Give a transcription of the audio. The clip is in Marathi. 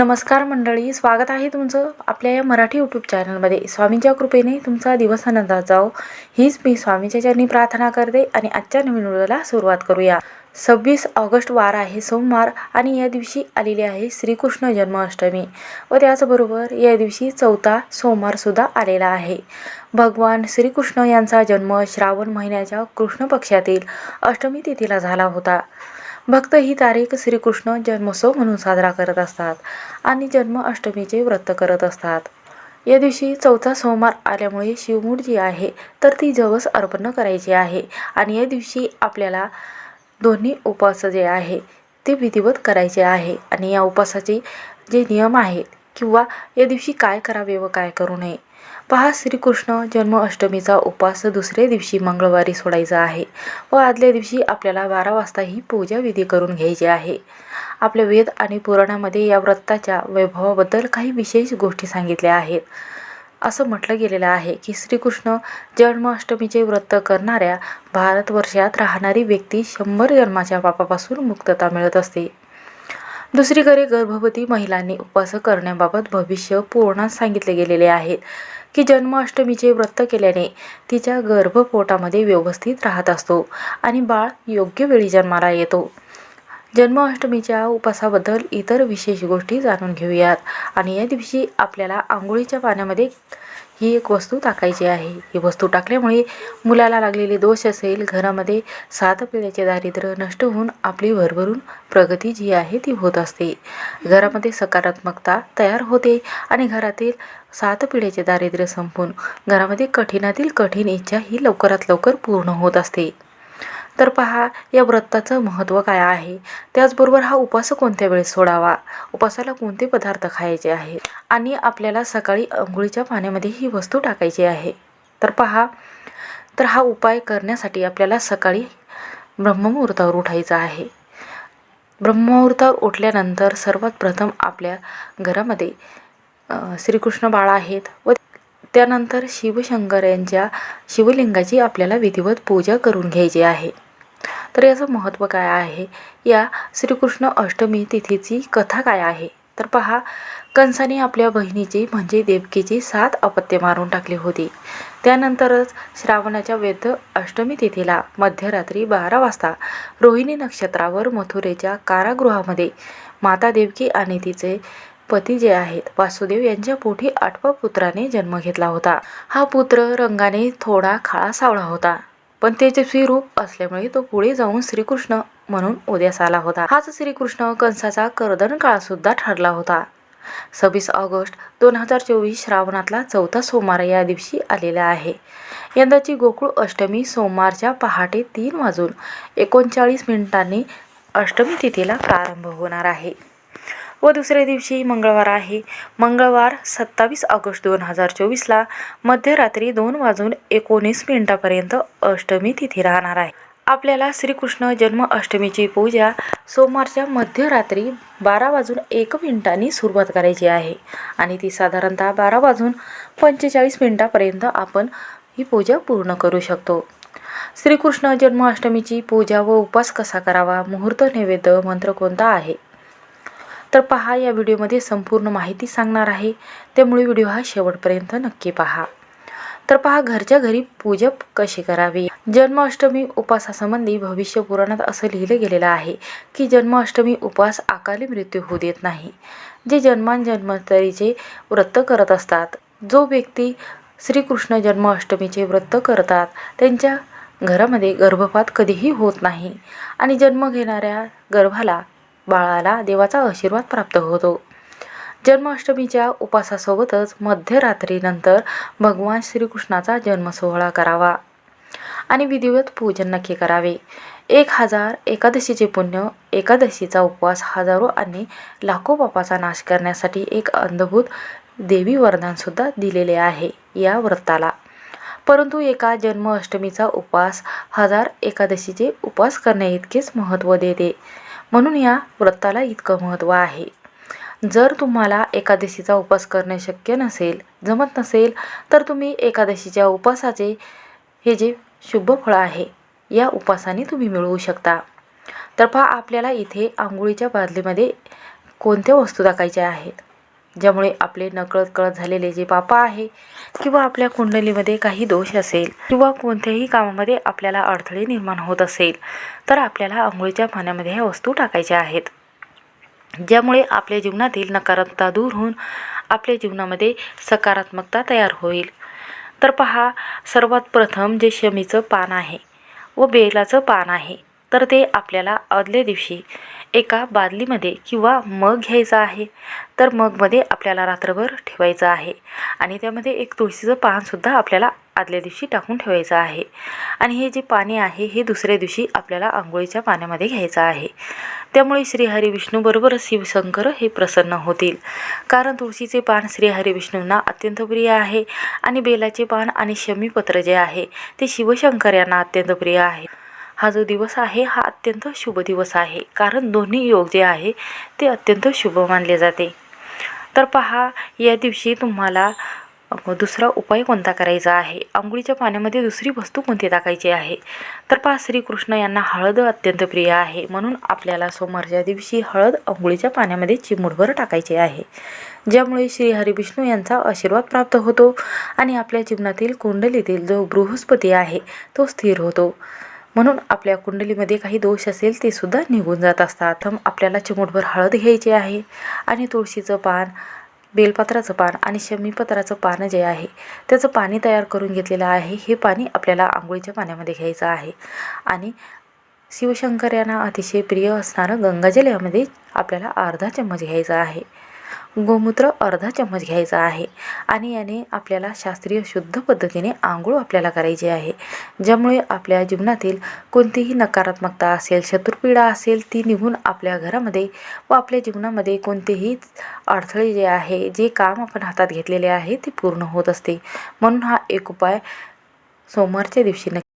नमस्कार मंडळी स्वागत आहे तुमचं आपल्या या मराठी यूट्यूब चॅनलमध्ये स्वामींच्या कृपेने तुमचा दिवस आनंदात जाओ हीच मी स्वामीच्या चरणी प्रार्थना करते आणि आजच्या नवीन व्हिडिओला सुरुवात करूया. सव्वीस ऑगस्ट वार आहे सोमवार आणि या दिवशी आलेली आहे श्रीकृष्ण जन्माष्टमी व त्याचबरोबर या दिवशी चौथा सोमवारसुद्धा आलेला आहे. भगवान श्रीकृष्ण यांचा जन्म श्रावण महिन्याच्या कृष्ण पक्षातील अष्टमी तिथीला झाला होता. भक्त ही तारीख श्रीकृष्ण जन्मोत्सव म्हणून साजरा करत असतात आणि जन्माष्टमीचे व्रत करत असतात. या दिवशी चौथा सोमवार आल्यामुळे शिवमूठ जी आहे तर ती जवस अर्पण करायची आहे आणि या दिवशी आपल्याला दोन्ही उपवास जे आहे ते विधिवत करायचे आहे आणि या उपवासाचे जे नियम आहेत किंवा या दिवशी काय करावे व काय करू नये पहा श्रीकृष्ण जन्माष्टमीचा उपास उपवास दुसऱ्या दिवशी मंगळवारी सोडायचा आहे व आदल्या दिवशी आपल्याला बारा वाजता ही पूजा विधी करून घ्यायची आहे. आपल्या वेद आणि पुराणामध्ये या व्रताच्या वैभवाबद्दल काही विशेष गोष्टी सांगितल्या आहेत. असं म्हटलं गेलेलं आहे की श्रीकृष्ण जन्माष्टमीचे व्रत करणाऱ्या भारतवर्षात राहणारी व्यक्ती शंभर जन्माच्या पापापासून मुक्तता मिळत असते. दुसरीकडे गर्भवती महिलांनी उपवास करण्याबाबत भविष्य पूर्ण सांगितले गेलेले आहेत. की जन्माष्टमीचे व्रत केल्याने तिच्या गर्भपोटामध्ये व्यवस्थित राहत असतो आणि बाळ योग्य वेळी जन्माला येतो. जन्माष्टमीच्या उपासाबद्दल इतर विशेष गोष्टी जाणून घेऊयात आणि या दिवशी आपल्याला आंघोळीच्या पाण्यामध्ये ही एक वस्तू टाकायची आहे. ही वस्तू टाकल्यामुळे मुलाला लागलेले दोष असेल घरामध्ये सात पिढ्याचे दारिद्र्य नष्ट होऊन आपली भरभरून प्रगती जी आहे ती होत असते. घरामध्ये सकारात्मकता तयार होते आणि घरातील सात पिढ्याचे दारिद्र्य संपून घरामध्ये कठीणातील कठीण इच्छा ही लवकरात लवकर पूर्ण होत असते. तर पहा या व्रताचं महत्त्व काय आहे? त्याचबरोबर हा उपवास कोणत्या वेळेस सोडावा? उपासाला कोणते पदार्थ खायचे आहेत? आणि आपल्याला सकाळी अंघोळीच्या पाण्यामध्ये ही वस्तू टाकायची आहे. तर पहा तर हा उपाय करण्यासाठी आपल्याला सकाळी ब्रह्ममुहूर्तावर उठायचं आहे. ब्रह्ममुहूर्तावर उठल्यानंतर सर्वात प्रथम आपल्या घरामध्ये श्रीकृष्ण बाळ आहेत व त्यानंतर शिवशंकर यांच्या शिवलिंगाची आपल्याला विधिवत पूजा करून घ्यायची आहे. तर याचं महत्त्व काय आहे? या श्रीकृष्ण अष्टमी तिथीची कथा काय आहे? तर पहा कंसाने आपल्या बहिणीची म्हणजे देवकीची सात अपत्य मारून टाकली होती. त्यानंतरच श्रावणाच्या वैध अष्टमी तिथीला मध्यरात्री बारा वाजता रोहिणी नक्षत्रावर मथुरेच्या कारागृहामध्ये माता देवकी आणि तिचे पती जे आहेत वासुदेव यांच्या पोटी आठवा पुत्राने जन्म घेतला होता. हा पुत्र रंगाने थोडा खाळा सावळा होता. पण तेजस्वी रूप असल्यामुळे तो पुढे जाऊन श्रीकृष्ण म्हणून उद्यास आला होता. हाच श्रीकृष्ण कंसाचा कर्दन काळ सुद्धा ठरला होता. सव्वीस ऑगस्ट दोन हजार चोवीस श्रावणातला चौथा सोमवार या दिवशी आलेला आहे. यंदाची गोकुळ अष्टमी सोमवारच्या पहाटे तीन वाजून एकोणचाळीस मिनिटांनी अष्टमी तिथीला प्रारंभ होणार आहे. व दुसऱ्या दिवशी मंगळवार आहे. मंगळवार सत्तावीस ऑगस्ट दोन हजार चोवीसला मध्यरात्री दोन वाजून एकोणीस मिनिटापर्यंत अष्टमी तिथी राहणार आहे. आपल्याला श्रीकृष्ण जन्माष्टमीची पूजा सोमवारच्या मध्यरात्री बारा वाजून एक मिनिटांनी सुरुवात करायची आहे आणि ती साधारणतः बारा वाजून पंचेचाळीस मिनिटापर्यंत आपण ही पूजा पूर्ण करू शकतो. श्रीकृष्ण जन्माष्टमीची पूजा व उपवास कसा करावा? मुहूर्त नैवेद्य मंत्र कोणता आहे? तर पहा या व्हिडिओमध्ये संपूर्ण माहिती सांगणार आहे. त्यामुळे व्हिडिओ हा शेवटपर्यंत नक्की पहा. तर पहा घरच्या घरी पूजा कशी करावी? जन्माष्टमी उपवासासंबंधी भविष्य पुराणात असं लिहिलं गेलेलं आहे की जन्माष्टमी उपवास अकाली मृत्यू होऊ देत नाही. जे जन्मांजन्मतरीचे व्रत करत असतात जो व्यक्ती श्रीकृष्ण जन्माष्टमीचे व्रत करतात त्यांच्या घरामध्ये गर्भपात कधीही होत नाही. आणि जन्म घेणाऱ्या गर्भाला बाळाला देवाचा आशीर्वाद प्राप्त होतो. जन्माष्टमीच्या उपासासोबतच मध्यरात्रीनंतर भगवान श्रीकृष्णाचा जन्मसोहळा करावा आणि विधिवत पूजन नक्की करावे. एक हजार एकादशीचे पुण्य एकादशीचा उपवास हजारो आणि लाखो पापाचा नाश करण्यासाठी एक अंधभूत देवी वरदानसुद्धा दिलेले आहे या व्रताला. परंतु एका जन्माष्टमीचा उपवास हजार एकादशीचे उपवास करण्याइतकेच महत्त्व देते. म्हणून या व्रताला इतकं महत्त्व आहे. जर तुम्हाला एकादशीचा उपवास करणे शक्य नसेल जमत नसेल तर तुम्ही एकादशीच्या उपवासाचे हे जे शुभ फळ आहे या उपवासाने तुम्ही मिळवू शकता. तर पहा आपल्याला इथे आंघोळीच्या बादलीमध्ये कोणत्या वस्तू टाकायच्या आहेत? ज्यामुळे आपले नकळत कळत झालेले जे पापा आहे किंवा आपल्या कुंडलीमध्ये काही दोष असेल किंवा कोणत्याही कामामध्ये आपल्याला अडथळे निर्माण होत असेल तर आपल्याला आंघोळीच्या पाण्यामध्ये ह्या वस्तू टाकायच्या आहेत. ज्यामुळे आपल्या जीवनातील नकारात्मकता दूर होऊन आपल्या जीवनामध्ये सकारात्मकता तयार होईल. तर पहा सर्वात प्रथम जे शमीचं पान आहे व बेलाचं पान आहे तर ते आपल्याला आदल्या दिवशी एका बादलीमध्ये किंवा मग घ्यायचा आहे तर मगमध्ये आपल्याला रात्रभर ठेवायचं आहे. आणि त्यामध्ये एक तुळशीचं पानसुद्धा आपल्याला आदल्या दिवशी टाकून ठेवायचं आहे. आणि हे जे पाणी आहे हे दुसऱ्या दिवशी आपल्याला आंघोळीच्या पाण्यामध्ये घ्यायचं आहे. त्यामुळे श्रीहरी विष्णूबरोबर शिवशंकर हे प्रसन्न होतील. कारण तुळशीचे पान श्रीहरी विष्णूंना अत्यंत प्रिय आहे. आणि बेलाचे पान आणि शमीपत्र जे आहे ते शिवशंकर यांना अत्यंत प्रिय आहे. हा जो दिवस आहे हा अत्यंत शुभ दिवस आहे. कारण दोन्ही योग जे आहे ते अत्यंत शुभ मानले जाते. तर पहा या दिवशी तुम्हाला दुसरा उपाय कोणता करायचा आहे? आंघोळीच्या पाण्यामध्ये दुसरी वस्तू कोणती टाकायची आहे? तर पहा श्रीकृष्ण यांना हळद अत्यंत प्रिय आहे. म्हणून आपल्याला सोमवारच्या दिवशी हळद आंघोळीच्या पाण्यामध्ये चिमूटभर टाकायची आहे. ज्यामुळे श्री हरिविष्णू यांचा आशीर्वाद प्राप्त होतो आणि आपल्या जीवनातील कुंडलीतील जो बृहस्पती आहे तो स्थिर होतो. म्हणून आपल्या कुंडलीमध्ये काही दोष असेल ते सुद्धा निघून जात असतात. प्रथम आपल्याला चिमूटभर हळद घ्यायची आहे आणि तुळशीचं पान बेलपत्राचं पान आणि शमीपत्राचं पान जे आहे त्याचं पाणी तयार करून घेतलेलं आहे. हे पाणी आपल्याला आंघोळीच्या पाण्यामध्ये घ्यायचं आहे. आणि शिवशंकर यांना अतिशय प्रिय असणारं गंगाजल यामध्ये आपल्याला अर्धा चम्मच घ्यायचा आहे. गोमूत्र अर्धा चम्मच घ्यायचा आहे आणि याने आपल्याला शास्त्रीय शुद्ध पद्धतीने आंघोळ आपल्याला करायची आहे. ज्यामुळे आपल्या जीवनातील कोणतीही नकारात्मकता असेल शत्रुपीडा असेल ती निघून आपल्या घरामध्ये व आपल्या जीवनामध्ये कोणतेही अडथळे जे आहे जे काम आपण हातात घेतलेले आहे ते पूर्ण होत असते. म्हणून हा एक उपाय सोमवारच्या दिवशी नक्की